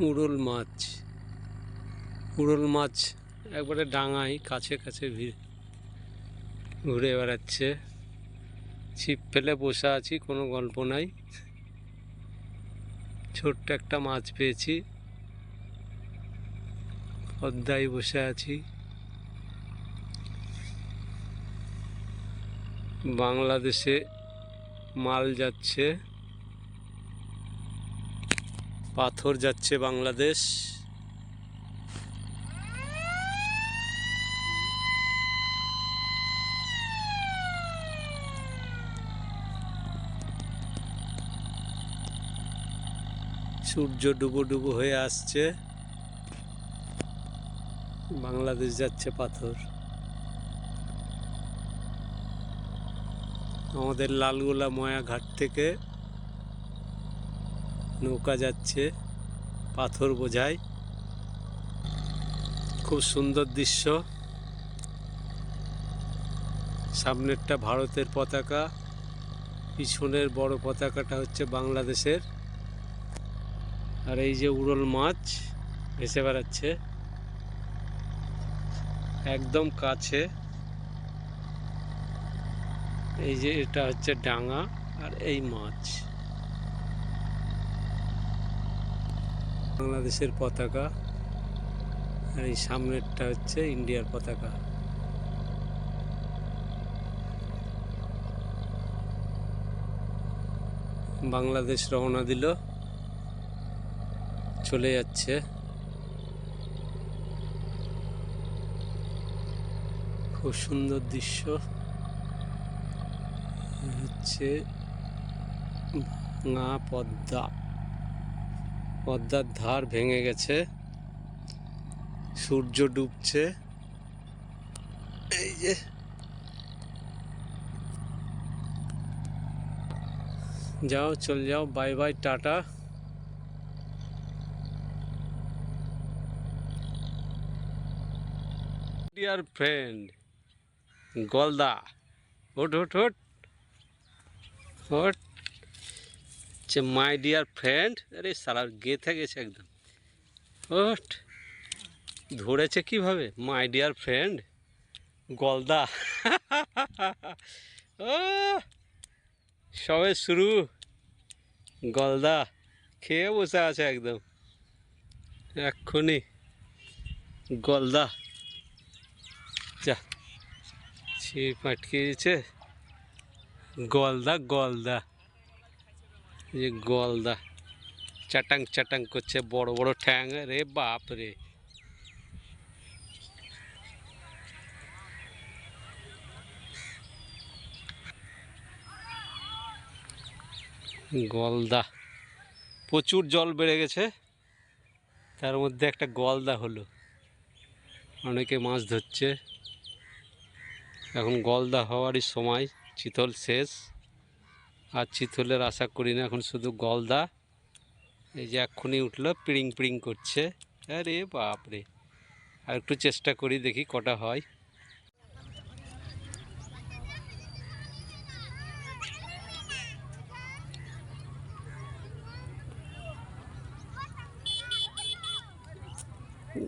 উড়োল মাছ। উড়োল মাছ একবারে ডাঙায়, কাছে কাছে ঘুরে বেড়াচ্ছে। ছিপ ফেলে বসে আছি, কোনো গল্প নাই। ছোট্ট একটা মাছ পেয়েছি। পদ্মায় বসে আছি। বাংলাদেশে মাল যাচ্ছে। পাথর যাচ্ছে বাংলাদেশ। সূর্য ডুবো ডুবো হয়ে আসছে। বাংলাদেশ যাচ্ছে পাথর। আমাদের লালগোলা ময়া ঘাট থেকে নৌকা যাচ্ছে, পাথর বোঝায়। খুব সুন্দর দৃশ্য। সামনেরটা ভারতের পতাকা, পিছনের বড় পতাকাটা হচ্ছে বাংলাদেশের। আর এই যে উড়ল মাছ ভেসে বেড়াচ্ছে। একদম কাছে। এই যে এটা হচ্ছে ডাঙা আর এই মাছ। বাংলাদেশের পতাকা, আর এই সামনেরটা হচ্ছে ইন্ডিয়ার পতাকা। বাংলাদেশ রওনা দিল, চলে যাচ্ছে। খুব সুন্দর দৃশ্য। হচ্ছে পদ্মা। পদ্মার ধার ভেঙে গেছে। সূর্য ডুবছে। এই যে। যাও, চল যাও। Bye bye, tata. Dear friend গলদা ওট ওট ওট ওট হচ্ছে মাই ডিয়ার ফ্রেন্ড আরে সালার গেথে গেছে একদম। ওট, ধরেছে কীভাবে? মাই ডিয়ার ফ্রেন্ড গলদা। ও, সবে শুরু। গলদা, খেয়ে বসে আছে একদম। এক্ষুনি গলদা। যা, ছিপ আটকে গলদা গলদা। যে গলদা চাটাং চাটাং করছে, বড় বড় ঠ্যাং। রে বাপ রে। গলদা প্রচুর জল বেড়ে গেছে। তার মধ্যে একটা গলদা হলো। অনেকে মাছ ধরছে। এখন গলদা হওয়ারই সময়, চিতল শেষ। আর চিতলের আশা করি না, এখন শুধু গলদা। এই যে এক্ষুনি উঠল, পিড়িং পিড়িং করছে। আরে বাপরে। আর একটু চেষ্টা করি দেখি কটা হয়।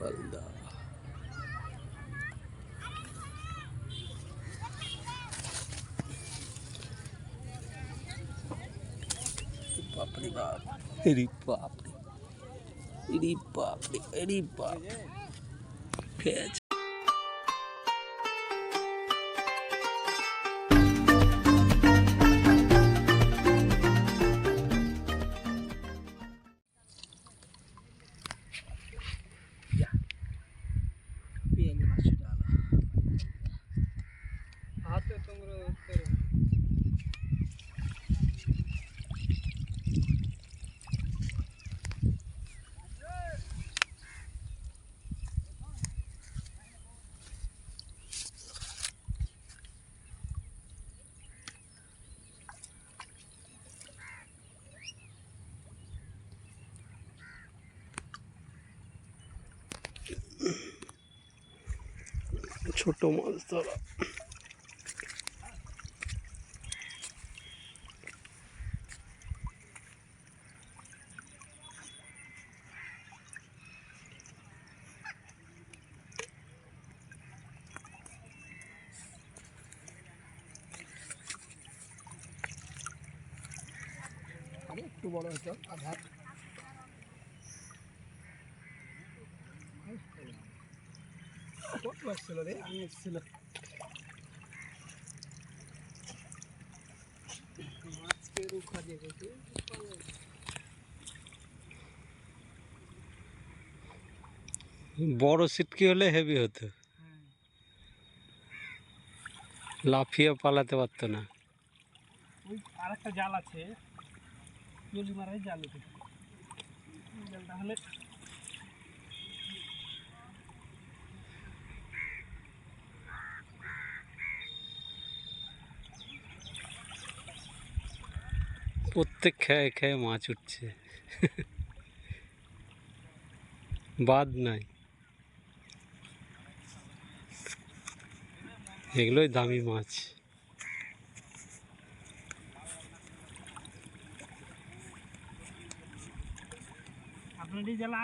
গলদা। বাপরে বাপ এরি বাপরে এরি বাপরে এরি বাপ ফেজ ছোট মাছ ধরা একটু বড় হয়েছে আধার আসছিল রে আমি এসেছিল মাছকে রুখা দিয়ে গেছে বড় সিটকি হলে হেভি হতো। লাফিয়ে পালাতে পারতো না। ওই আরেকটা জাল আছে জলি মারাই জাল জালটা হলে প্রত্যেক খেয়ে খেয়ে মাছ উঠছে। বাদ নাই। এগুলোই দামি মাছ।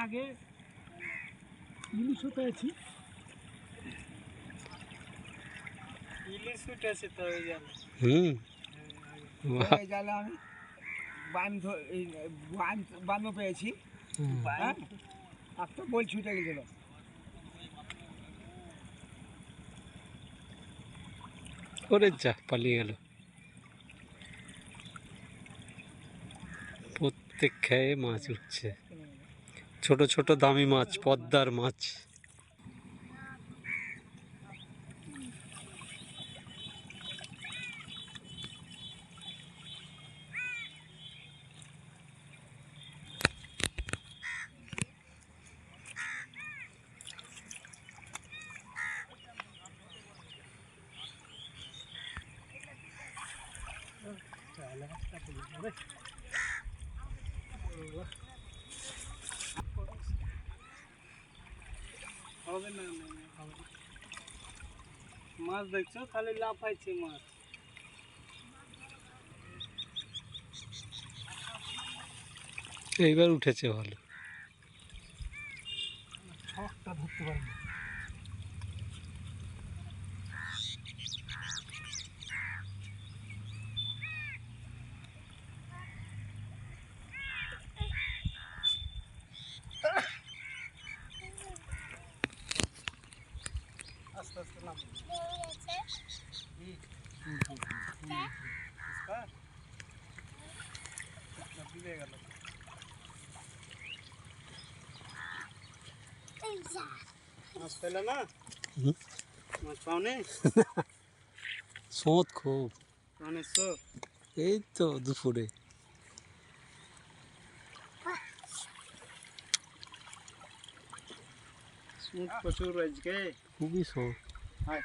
আগে ইলিশ উঠেছি ইলিশ উঠেছে তো ওই হুম। জালে আমি বান ধ- এই বান বানও পেয়েছি। হ্যাঁ? আর তো বল ছুটে গেছিল। ওরে যা পালিয়ে গেল। প্রত্যেক খেয়ে মাছ উঠছে। ছোট ছোট দামি মাছ পদ্মার মাছ। মাছ দেখছ? খালি লাফাইছে মাছ। এইবার উঠেছে ভালো। শখটা ধরতে পারব মাছ পেলে না? মাছ পাওনি? সোঁত খুব। এই তো দুপুরে। স্মুথ প্রচুর আজকে। খুবই সোঁত। হাই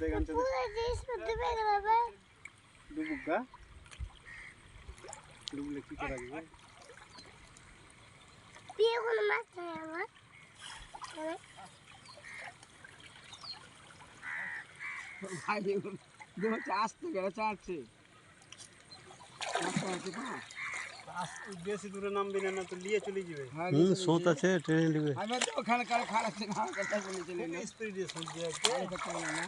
দেখান তো ডুবুক গা? ডুবলে কি করা যাবে? ভাই দু হচ্ছে আসতে গেলে চাচ্ছে আছে তো? আস- বেশি দূরে নামবি না না তো নিয়ে চলে যাবে। হ্যাঁ, হুম গেছে আছে ট্রেনে নেবে। আমি তো ওখানে না বলে চলে। স্পিডে না।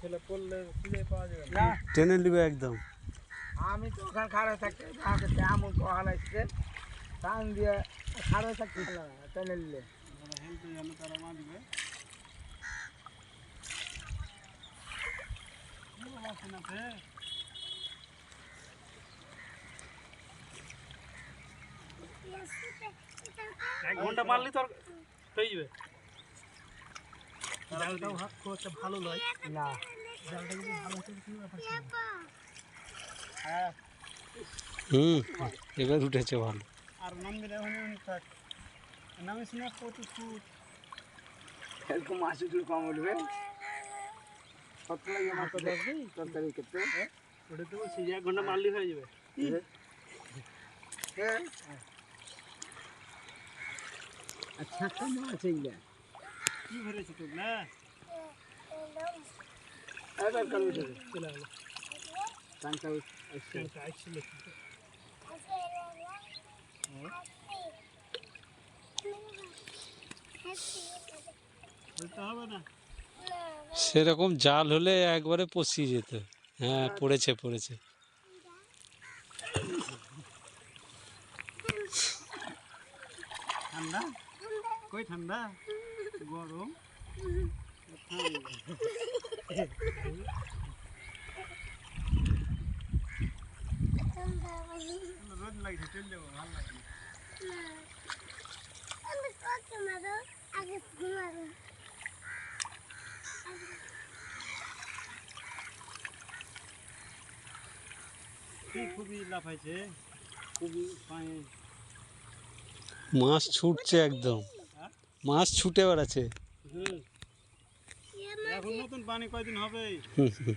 ছেলে পড়লে খুঁজে পাওয়া যাবে না। ট্রেনে নেবে একদম। আমি তো ওখানে খাড়া থাকতে আমাকে এমন হালাইছে টান দিয়ে খাড়া থাকতে টেনে নিলে। হেলতে জানে তারা মারবে এক ঘণ্টা মারলি তোর হয়ে যাবে। জালটাও হা- খুব একটা ভালো নয়। না। জালটা যদি ভালো হতো কি ব্যাপার? ছিল? হুম এবার উঠেছে ভালো। আর নামবি না ওখানে ওখানে থাক নামিস না কত ফুট এরকম মাছ একটু কম উঠবে। কত লাগে মাছ দেখবি তরকারি করতে ওটা তো বলছি যে এক ঘণ্টা মারলি হয়ে যাবে। হ্যাঁ? আচ্ছা একটা মাছ এইগুলা। কি ভরেছে তোর না এই তরকারি উঠে চলে সেরকম জাল হলে একবারে পচিয়ে যেত। হ্যাঁ পড়েছে পড়েছে। ঠান্ডা? কই ঠান্ডা? গরম? রোদ লাগছে চলে যাব ভালো লাগছে কি খুবই লাফাইছে খুবই পায়ে মাছ ছুটছে একদম। মাছ ছুটে বেড়াচ্ছে। এখন নতুন পানি কয়দিন হবে হুম, হুম।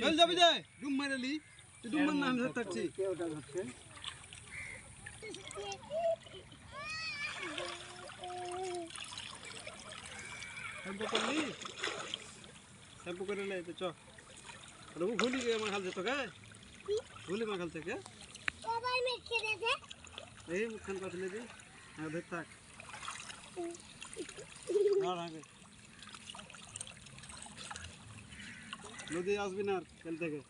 চল যাবি যাই ডুম মারালি তুই ডুম মার না থাকছি কেউটা ধরছে শ্যাম্পু করলি শ্যাম্পু করে লে তো চ রবু ভুলি গে আমার হাল তোকে ভুলি আমার থেকে এই মুখখান পাতলে দি। হ্যাঁ থাক। আর আগে নদী আসবি না কাল থেকে।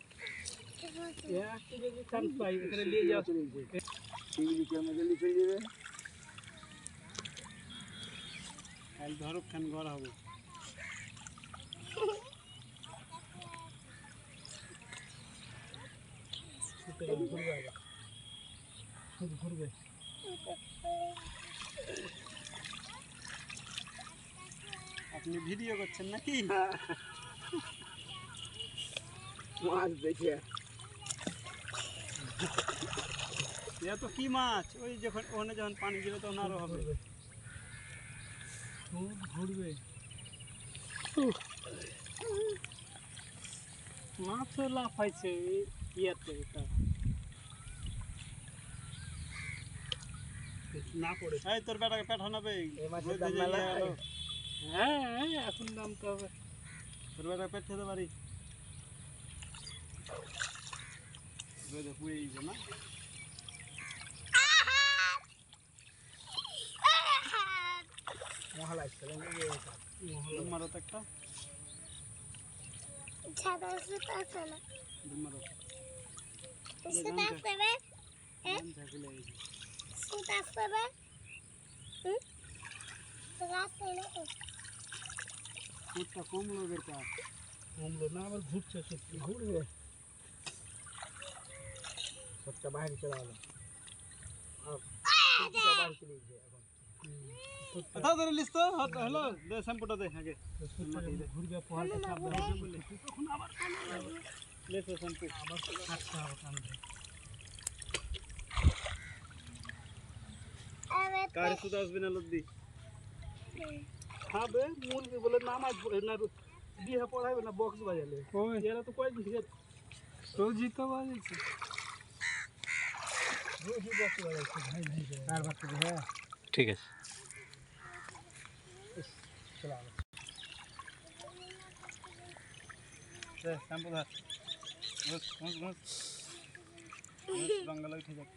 ধরো খান ঘর হবে। ঘুরবে। আপনি ভিডিও করছেন নাকি? মাছ দেখে এ তো কি মাছ? ওই যখন ওখানে যখন পানি দিলে তখন আরও হবে। ঘুরবে মাছ লাফাইছে ইয়াতে এটা। না পড়ে। এই তোর বেটাকে পাঠানাবে এই মাছের দাম মেলা হ্যাঁ এখন দাম তো হবে বেটাকে পেঠাতে পারি। রোদে পুড়ে গেছে না? মহাল আসছে ডুম মারো তো একটা। মারো কাজ কমলো না আবার ঘুরছে সত্যি ঘুরবে সবটা বাইরে চলে গেল বাইরে চলে গেছে এখন কোথাও ধরে লিস তো হ্যালো দে শ্যাম্পুটা দে আগে ঘুরবে পোহালটা চাপ দেবে বলে তখন আবার লে তো শ্যাম্পু আবার কাটতে হবে কামড়ে কারে শুধু আসবে না লদ্দি খাবে মুরগি বলে নামাজ না বিয়ে পড়াবে না বক্স বাজালে। এরা তো কয়েক দিন রোজই তো বাজাইছে। রোজই বক্স বাজাইছে ভাই ভাই আর বাচ্চা হ্যাঁ? ঠিক আছে। বাংলা উঠে যাক।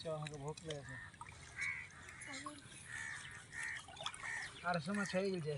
চ আমাকে লেগেছে আর সময় ছেড়ে গেছে